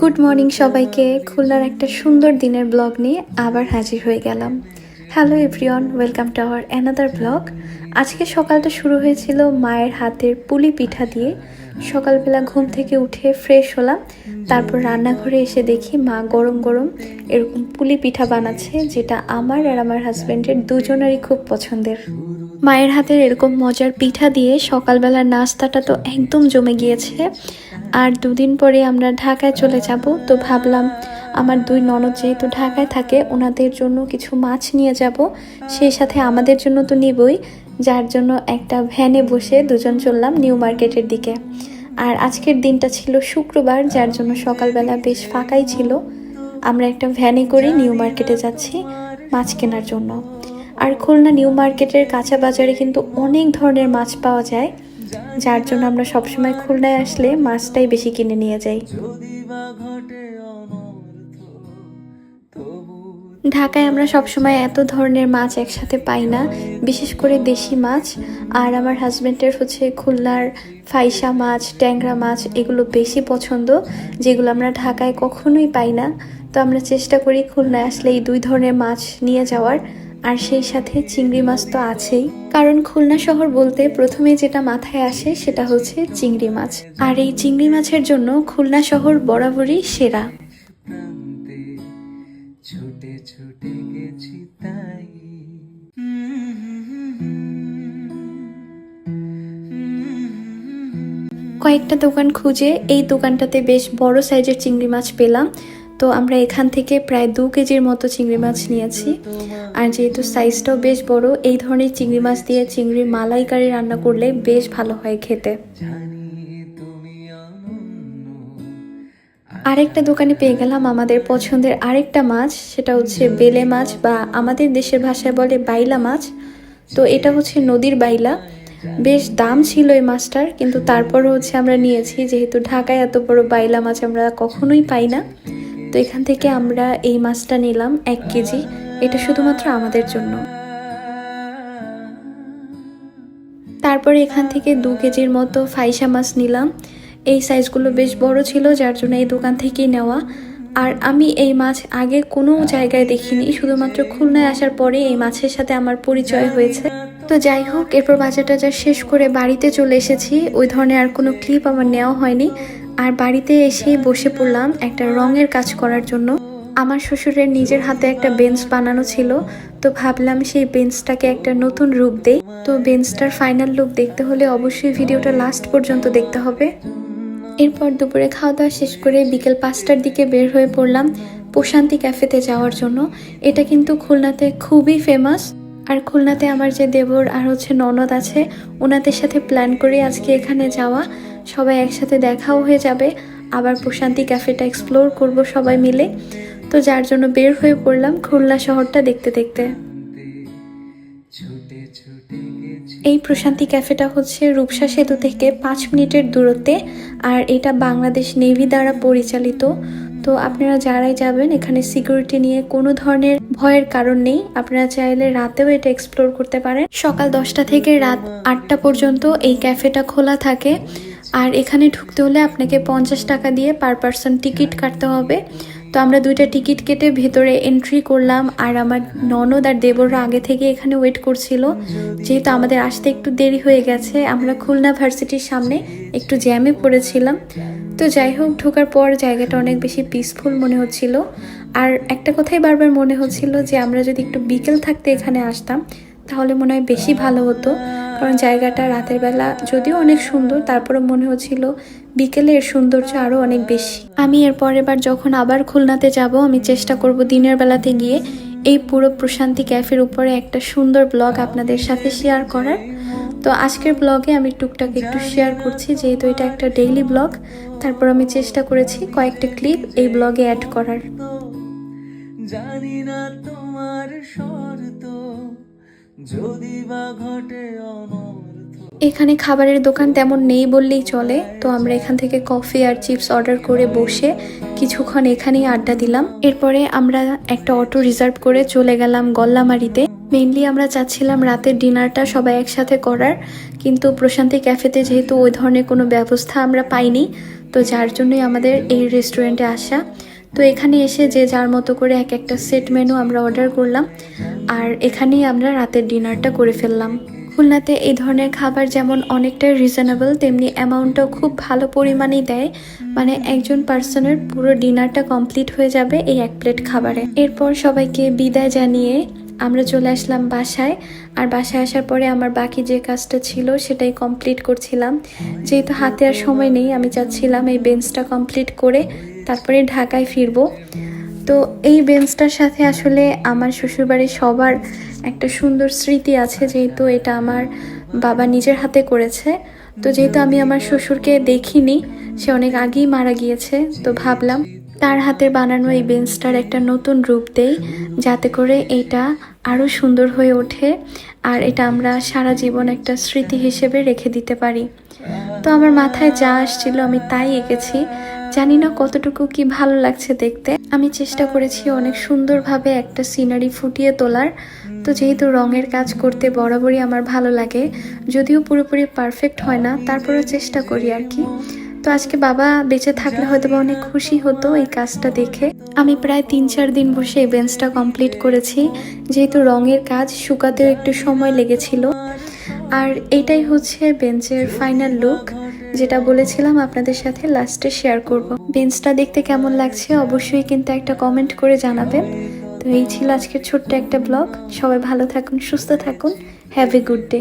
Good morning সবাইকে। খুলনার একটা সুন্দর দিনের ব্লগ নিয়ে আবার হাজির হয়ে গেলাম। Hello everyone welcome to our another blog আজকে সকালটা শুরু হয়েছিল মায়ের হাতের পুলি পিঠা দিয়ে। সকালবেলা ঘুম থেকে উঠে ফ্রেশ হলাম। তারপর রান্নাঘরে এসে দেখি মা গরম গরম এরকম পুলি পিঠা বানাচ্ছে, যেটা আমার আর আমার হাজব্যান্ডের দুজনেরই খুব পছন্দের। মায়ের হাতের এরকম মজার পিঠা দিয়ে সকালবেলার নাস্তাটা তো একদম জমে গিয়েছে। আর দুদিন পরে আমরা ঢাকায় চলে যাব, তো ভাবলাম আমার দুই ননদ যেহেতু ঢাকায় থাকে, ওনাদের জন্য কিছু মাছ নিয়ে যাব। সেই সাথে আমাদের জন্য তো নিবই। যার জন্য একটা ভ্যানে বসে দুজন চললাম নিউ মার্কেটের দিকে। আর আজকের দিনটা ছিল শুক্রবার, যার জন্য সকালবেলা বেশ ফাঁকাই ছিল। আমরা একটা ভ্যানে করে নিউ মার্কেটে যাচ্ছি মাছ কেনার জন্য। আর খুলনা নিউ মার্কেটের কাঁচা বাজারে কিন্তু অনেক ধরনের মাছ পাওয়া যায়, যার জন্য আমরা সবসময় খুলনায় আসলে মাছটাই বেশি কিনে নিয়ে যাই। ঢাকায় আমরা সবসময় এত ধরনের মাছ একসাথে পাই না, বিশেষ করে দেশি মাছ। আর আমার হাজব্যান্ডের হচ্ছে খুলনার ফাইসা মাছ, ট্যাংরা মাছ, এগুলো বেশি পছন্দ, যেগুলো আমরা ঢাকায় কখনোই পাই না। তো আমরা চেষ্টা করি খুলনায় আসলে এই দুই ধরনের মাছ নিয়ে যাওয়ার, আর সেই সাথে চিংড়ি মাছ তো আছেই। কারণ খুলনা শহর বলতে প্রথমে যেটা মাথায় আসে সেটা হচ্ছে চিংড়ি মাছ। আর এই চিংড়ি মাছের জন্য খুলনা শহর বরাবরই সেরা। ছুটে ছুটে গেছি তাই। কয়েকটা দোকান খুঁজে এই দোকানটাতে বেশ বড় সাইজের চিংড়ি মাছ পেলাম। তো আমরা এখান থেকে প্রায় দু কেজির মতো চিংড়ি মাছ নিয়েছি। আর যেহেতু সাইজটাও বেশ বড় এই ধরনের চিংড়ি মাছ দিয়ে চিংড়ির মালাইকারি রান্না করলে বেশ ভালো হয় খেতে। আরেকটা দোকানে পেয়ে গেলাম আমাদের পছন্দের আরেকটা মাছ, সেটা হচ্ছে বেলে মাছ বা আমাদের দেশের ভাষায় বলে বাইলা মাছ। তো এটা হচ্ছে নদীর বাইলা। বেশ দাম ছিল এই মাছটার, কিন্তু তারপরও হচ্ছে আমরা নিয়েছি, যেহেতু ঢাকায় এত বড় বাইলা মাছ আমরা কখনোই পাই না। তো এখান থেকে আমরা এই মাছটা নিলাম এক কেজি। এটা শুধুমাত্র আমাদের জন্য। তারপরে এখান থেকে দু কেজির মতো ফাইসা মাছ নিলাম। এই সাইজগুলো বেশ বড় ছিল, যার জন্য এই দোকান থেকেই নেওয়া। আর আমি এই মাছ আগে কোনো জায়গায় দেখিনি, শুধুমাত্র খুলনায় আসার পরে এই মাছের সাথে আমার পরিচয় হয়েছে। তো যাই হোক, এরপর বাজার টাজার শেষ করে বাড়িতে চলে এসেছি, ওই ধরনের আর কোনো ক্লিপ আমার নেওয়া হয়নি। আর বাড়িতে এসেই বসে পড়লাম একটা রঙের কাজ করার জন্য। আমার শ্বশুরের নিজের হাতে একটা বেঞ্চ বানানো ছিল, তো ভাবলাম সেই বেঞ্চটাকে একটা নতুন রূপ দেই। তো বেঞ্চটার ফাইনাল লুক দেখতে হলে অবশ্যই ভিডিওটা লাস্ট পর্যন্ত দেখতে হবে। এরপর দুপুরে খাওয়া দাওয়া শেষ করে বিকেল পাঁচটার দিকে বের হয়ে পড়লাম প্রশান্তি ক্যাফেতে যাওয়ার জন্য। এটা কিন্তু খুলনাতে খুবই ফেমাস আর খুলনাতে আমার যে দেবর আর হচ্ছে ননদ আছে, ওনাদের সাথে প্ল্যান করে আজকে এখানে যাওয়া। সবাই একসাথে দেখাও হয়ে যাবে। আবার প্রশান্তি ক্যাফেটা এক্সপ্লোর করব সবাই মিলে। তো যার জন্য বের হয়ে পড়লাম খুলনা শহরটা দেখতে দেখতে। এই প্রশান্তি ক্যাফেটা হচ্ছে রূপসা সেতু থেকে পাঁচ মিনিটের দূরত্বে আর এটা বাংলাদেশ নেভি দ্বারা পরিচালিত। তো আপনারা যারাই যাবেন, এখানে সিকিউরিটি নিয়ে কোনো ধরনের ভয়ের কারণ নেই। আপনারা চাইলে রাতেও এটা এক্সপ্লোর করতে পারেন। সকাল দশটা থেকে রাত আটটা পর্যন্ত এই ক্যাফেটা খোলা থাকে। আর এখানে ঢুকতে হলে আপনাকে পঞ্চাশ টাকা দিয়ে পার পার্সন টিকিট কাটতে হবে। তো আমরা দুইটা টিকিট কেটে ভেতরে এন্ট্রি করলাম, আর আমার ননদ আর দেবররা আগে থেকে এখানে ওয়েট করছিল। যেহেতু আমাদের আসতে একটু দেরি হয়ে গেছে, আমরা খুলনা ভার্সিটির সামনে একটু জ্যামে পড়েছিলাম। তো যাই হোক, ঢোকার পর জায়গাটা অনেক বেশি পিসফুল মনে হচ্ছিল। আর একটা কথাই বারবার মনে হচ্ছিল যে, আমরা যদি একটু বিকেল থাকতে এখানে আসতাম, তাহলে মনে হয় বেশি ভালো হতো। কারণ জায়গাটা রাতের বেলা যদিও অনেক সুন্দর তারপরে মনে হচ্ছিল বিকেলে এর সৌন্দর্য আরও অনেক বেশি। আমি এর পরের বার যখন আবার খুলনাতে যাব, আমি চেষ্টা করব দিনের বেলাতে গিয়ে এই পুরো প্রশান্তি ক্যাফের উপরে একটা সুন্দর ব্লগ আপনাদের সাথে শেয়ার করার। তো আজকের ব্লগে আমি টুকটাক একটু শেয়ার করছি, যেহেতু এটা একটা ডেইলি ব্লগ, তারপর আমি চেষ্টা করেছি কয়েকটা ক্লিপ এই ব্লগে অ্যাড করার। জানি না তোমার যদি বা ঘটে অনর্থ এখানে খাবারের দোকান তেমন নেই বললেই চলে। তো আমরা এখান থেকে কফি আর চিপস অর্ডার করে বসে কিছুক্ষণ এখানেই আড্ডা দিলাম। এরপরে আমরা একটা অটো রিজার্ভ করে চলে গেলাম গল্লামারিতে। মেইনলি আমরা চাচ্ছিলাম রাতের ডিনারটা সবাই একসাথে করার, কিন্তু প্রশান্তি ক্যাফেতে যেহেতু ওই ধরনের কোনো ব্যবস্থা আমরা পাইনি, তো যার জন্যই আমাদের এই রেস্টুরেন্টে আসা। তো এখানে এসে যে যার মতো করে এক একটা সেট মেনু আমরা অর্ডার করলাম, আর এখানেই আমরা রাতের ডিনারটা করে ফেললাম। খুলনাতে এই ধরনের খাবার যেমন অনেকটাই রিজনেবল তেমনি অ্যামাউন্টটাও খুব ভালো পরিমাণেই দেয়। মানে একজন পার্সনের পুরো ডিনারটা কমপ্লিট হয়ে যাবে এই এক প্লেট খাবারে। এরপর সবাইকে বিদায় জানিয়ে আমরা চলে আসলাম বাসায়। আর বাসায় আসার পরে আমার বাকি যে কাজটা ছিল সেটাই কমপ্লিট করছিলাম। যেহেতু হাতে আর সময় নেই, আমি চাচ্ছিলাম এই বেঞ্চটা কমপ্লিট করে তারপরে ঢাকায় ফিরবো। তো এই বেঞ্চটার সাথে আসলে আমার শ্বশুরবাড়ির সবার একটা সুন্দর স্মৃতি আছে, যেহেতু এটা আমার বাবা নিজের হাতে করেছে। তো যেহেতু আমি আমার শ্বশুরকে দেখিনি, সে অনেক আগেই মারা গিয়েছে, তো ভাবলাম তার হাতের বানানো এই বেঞ্চটার একটা নতুন রূপ দেই, যাতে করে এটা আরও সুন্দর হয়ে ওঠে আর এটা আমরা সারা জীবন একটা স্মৃতি হিসেবে রেখে দিতে পারি। তো আমার মাথায় যা আসছিল আমি তাই এঁকেছি। জানি না কতটুকু কি ভালো লাগছে দেখতে। আমি চেষ্টা করেছি অনেক সুন্দরভাবে একটা সিনারি ফুটিয়ে তোলার। তো যেহেতু রঙের কাজ করতে বরাবরই আমার ভালো লাগে, যদিও পুরোপুরি পারফেক্ট হয় না, তারপরেও চেষ্টা করি আর কি। তো আজকে বাবা বেঁচে থাকলে হয়তো বা অনেক খুশি হতো এই কাজটা দেখে। আমি প্রায় তিন চার দিন বসে এই বেঞ্চটা কমপ্লিট করেছি। যেহেতু রঙের কাজ, শুকাতেও একটু সময় লেগেছিল। আর এটাই হচ্ছে বেঞ্চের ফাইনাল লুক যেটা বলেছিলাম আপনাদের সাথে লাস্টে শেয়ার করব। বেঞ্চটা দেখতে কেমন লাগছে অবশ্যই কিন্তু একটা কমেন্ট করে জানাবেন। তো এই ছিল আজকের ছোট্ট একটা ব্লগ সবাই ভালো থাকুন, সুস্থ থাকুন। Have a good day